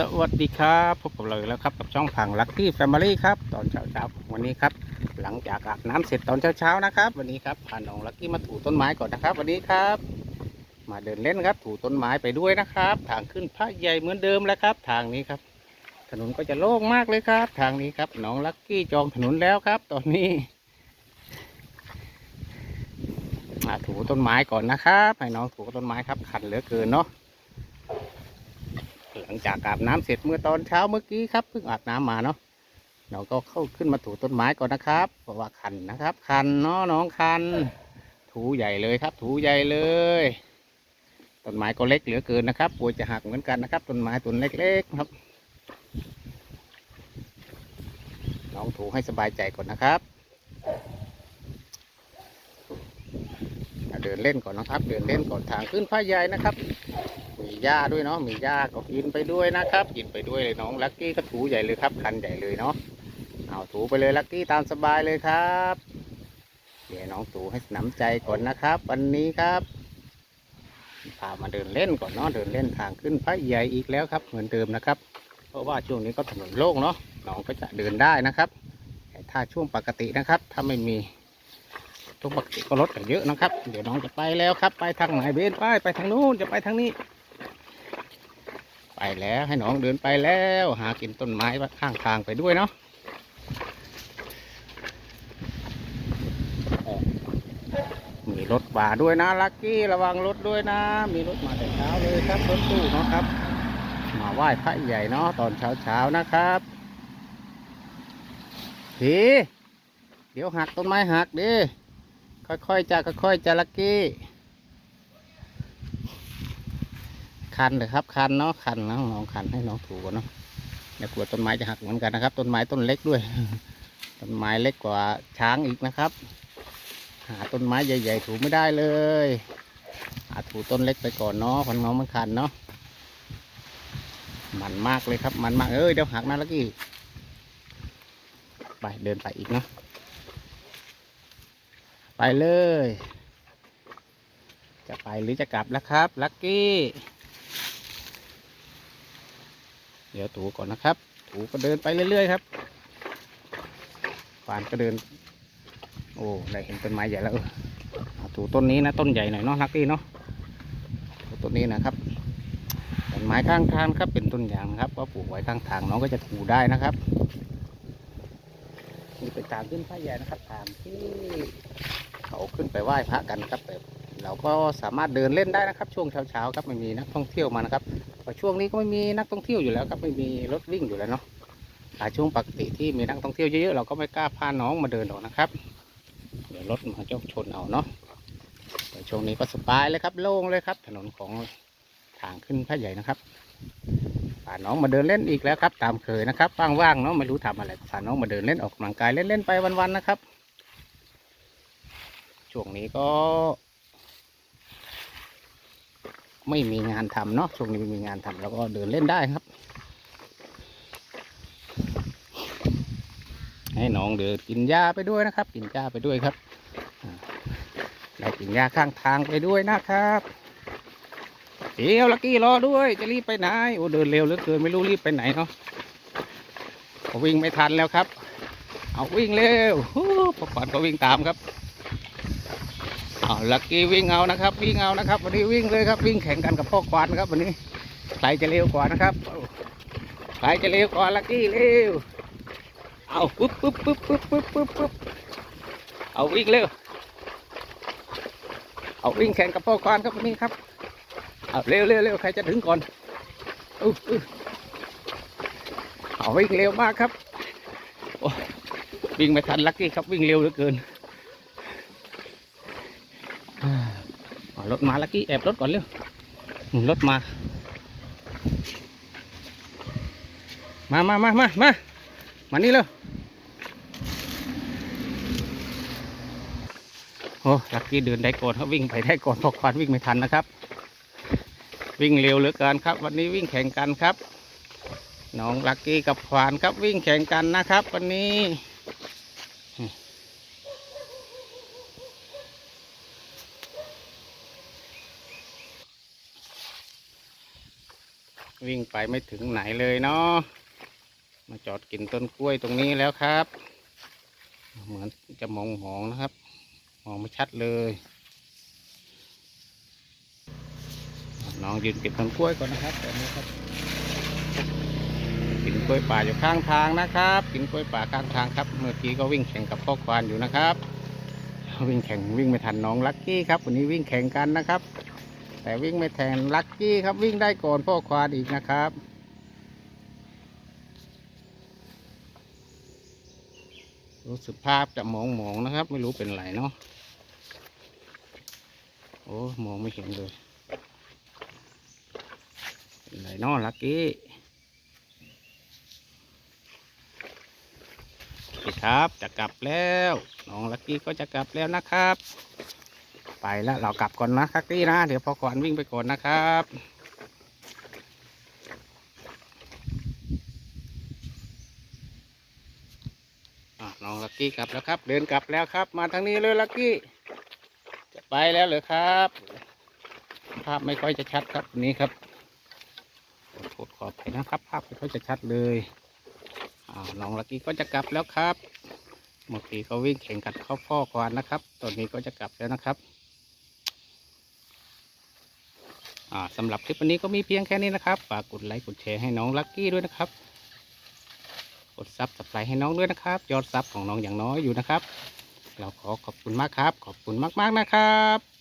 สวัสดีครับพบกับเราแล้วครับกับช่องผังลักกี้แฟมิลี่ครับตอนเช้าๆวันนี้ครับ หลังจากอาบน้ำเสร็จตอนเช้าๆนะครับ วันนี้ครับพาน้องลักกี้มาถูต้นไม้ก่อนนะครับ วันนี้ครับ มาเดินเล่นครับ ถูต้นไม้ไปด้วยนะครับ ทางขึ้นพระใหญ่เหมือนเดิมแล้วครับ ทางนี้ครับ ถนนก็จะโล่งมากเลยครับ ทางนี้ครับน้องลักกี้จองถนนแล้วครับ ตอนนี้ มาถูต้นไม้ก่อนนะครับให้น้องถูต้นไม้ครับขันเหลือเกินเนาะ งจากอาบน้ำเสร็จเมื่อตอนเช้าเมื่อกี้ครับเพิ่งอาบน้ำมาเนาะเราก็เข้าขึ้นมาถูต้นไม้ก่อนนะครับเพราะว่าคันนะครับ คันเนาะน้องคัน ถูใหญ่เลยครับ ถูใหญ่เลยต้นไม้ก็เล็กเหลือเกินนะครับกลัวจะหักเหมือนกันนะครับต้นไม้ต้นเล็กๆครับน้องถูให้สบายใจก่อนนะครับเดินเล่นก่อนนะครับ เดินเล่นก่อนทางขึ้นผ้าใหญ่นะครับ หญ้าด้วยเนาะมีหญ้าก็กินไปด้วยนะครับ กินไปด้วยเลยน้องลักกี้ก็ถูใหญ่เลยครับคันใหญ่เลยเนาะเอาถูไปเลยลักกี้ตามสบายเลยครับเดี๋ยวน้องถูให้หนำใจก่อนนะครับ วันนี้ครับพามาเดินเล่นก่อนเนาะเดินเล่นทางขึ้นพระใหญ่อีกแล้วครับ เหมือนเดิมนะครับ เพราะว่าช่วงนี้ก็ถนนโล่งเนาะน้องก็จะเดินได้นะครับแต่ถ้าช่วงปกตินะครับ ถ้าไม่มีช่วปกติก็รถกันเยอะนะครับ เดี๋ยวน้องจะไปแล้วครับ ไปทางไหนเบนไปไปทางนู้นจะไปทางนี้ ไปแล้วให้น้องเดินไปแล้ว หากินต้นไม้ข้างทางไปด้วยเนาะมีรถบ่าด้วยนะลักกี้ระวังรถด้วยนะ มีรถมาแต่เช้าเลยครับรถตู้เนาะครับ มาไหว้พระใหญ่เนาะตอนเช้าเช้านะครับพีเดี๋ยวหักต้นไม้หักดิค่อยๆจะค่อยๆจะลักกี้ คันเลยครับคันเนาะคันนะน้องคันให้น้องถูก่อนเนาะอย่ากลัวต้นไม้จะหักเหมือนกันนะครับ ต้นไม้ต้นเล็กด้วย ต้นไม้เล็กกว่าช้างอีกนะครับ หาต้นไม้ใหญ่ ๆ ถูไม่ได้เลยอาถูต้นเล็กไปก่อนเนาะพันน้องมันคันเนาะมันมากเลยครับ มันมากเอ้ยเดี๋ยวหักนะลักกี้ไปเดินไปอีกเนาะไปเลย จะไปหรือจะกลับแล้วครับ ลักกี้ เดี๋ยวถูก่อนนะครับ ถูก็เดินไปเรื่อยๆครับควานก็เดิน โอ้ได้เห็นต้นไม้ใหญ่แล้วถูต้นนี้นะต้นใหญ่หน่อยเนาะลักกี้เนาะถูต้นนี้นะครับต้นไม้ข้างทางครับเป็นต้นยางนะครับ ก็ปลูกไว้ข้างทางน้องก็จะถูได้นะครับนี่เป็นทางขึ้นพระใหญ่นะครับทางที่เขาขึ้นไปไหว้พระกันครับแต่ เราก็สามารถเดินเล่นได้นะครับ ช่วงเช้าๆครับไม่มีนักท่องเที่ยวมานะครับเพราะช่วงนี้ก็ไม่มีนักท่องเที่ยวอยู่แล้วครับไม่มีรถวิ่งอยู่แล้วเนาะถ้าช่วงปกติที่มีนักท่องเที่ยวเยอะๆเราก็ไม่กล้าพาน้องมาเดินหรอกนะครับ เดี๋ยวรถมาจะชนเอาเนาะแต่ช่วงนี้ก็สบายเลยครับโล่งเลยครับ ถนนของทางขึ้นพระใหญ่นะครับพาน้องมาเดินเล่นอีกแล้วครับ ตามเคยนะครับว่างๆเนาะไม่รู้ทำอะไรพาน้องมาเดินเล่นออกกำลังกายเล่นๆไปวันๆนะครับช่วงนี้ก็ ไม่มีงานทำเนาะช่วงนี้ไม่มีงานทำเราก็เดินเล่นได้ครับ ให้น้องเดินกินหญ้าไปด้วยนะครับ กินหญ้าไปด้วยครับอ่าได้กินหญ้าข้างทางไปด้วยนะครับเดี๋ยวลักกี้รอด้วยจะรีบไปไหนโอ้เดินเร็วเหลือเกินไม่รู้รีบไปไหนเนาะวิ่งไม่ทันแล้วครับ เอาวิ่งเร็วฮู้พอก่อนก็วิ่งตามครับ อาลักกี้วิ่งเอานะครับ วิ่งเอานะครับ วันนี้วิ่งเลยครับ วิ่งแข่งกันกับพ่อควานครับ วันนี้ใครจะเร็วกว่านะครับใครจะเร็วกว่าลักกี้เร็วเอาปุ๊บปุ๊บปุ๊บปุ๊บปุ๊บปุ๊บปุ๊บเอาวิ่งเร็วเอาวิ่งแข่งกับพ่อควานครับวันนี้ครับเอาเร็วเร็วเร็วใครจะถึงก่อนอุ๊บอุ๊บเอาวิ่งเร็วมากครับวิ่งไม่ทันลักกี้ครับวิ่งเร็วเหลือเกิน อ่า รถมาลักกี้แอบรถก่อนเร็วรถมา มามามามามามานี่เร็วโอ้ลักกี้เดินได้ก่อนเขาวิ่งไปได้ก่อนพราะควานวิ่งไม่ทันนะครับ วิ่งเร็วเหลือเกินครับ วันนี้วิ่งแข่งกันครับน้องลักกี้กับควานครับวิ่งแข่งกันนะครับ วันนี้ วิ่งไปไม่ถึงไหนเลยเนาะมาจอดกินต้นกล้วยตรงนี้แล้วครับ เหมือนจะมองมองนะครับ มองไม่ชัดเลย น้องยืนเก็บต้นกล้วยก่อนนะครับตอนนี้ครับ กินกล้วยป่าอยู่ข้างทางนะครับ กินกล้วยป่าข้างทางครับ เมื่อกี้ก็วิ่งแข่งกับพ่อควานอยู่นะครับ วิ่งแข่งวิ่งไม่ทันน้องลักกี้ครับ วันนี้วิ่งแข่งกันนะครับ แต่วิ่งไม่แทนลักกี้ครับวิ่งได้ก่อนพ่อควานอีกนะครับรู้สึกภาพจะมองมองนะครับ ไม่รู้เป็นไรเนาะโอ้มองไม่เห็นเลยเป็นไรเนาะลักกี้โอเคครับจะกลับแล้วน้องลักกี้ก็จะกลับแล้วนะครับ ไปแล้วเรากลับก่อนนะลักกี้นะ เดี๋ยวพอก่อนวิ่งไปก่อนนะครับน้องลักกี้กลับแล้วครับ เดินกลับแล้วครับ มาทางนี้เลยลักกี้ จะไปแล้วเหรอครับ ภาพไม่ค่อยจะชัดครับวันนี้ครับโทษขออภัยนะครับ ภาพไม่ค่อยจะชัดเลยน้องลักกี้ก็จะกลับแล้วครับเมื่อกี้เขาวิ่งแข่งกันเข้าพ่อก่อนนะครับ ตอนนี้ก็จะกลับแล้วนะครับ อ่า สำหรับคลิปวันนี้ก็มีเพียงแค่นี้นะครับ ฝากกดไลค์กดแชร์ให้น้องลักกี้ด้วยนะครับ กดซับสไครต์ให้น้องด้วยนะครับ ยอดซับของน้องอย่างน้อยอยู่นะครับ เราขอขอบคุณมากครับ ขอบคุณมากๆนะครับ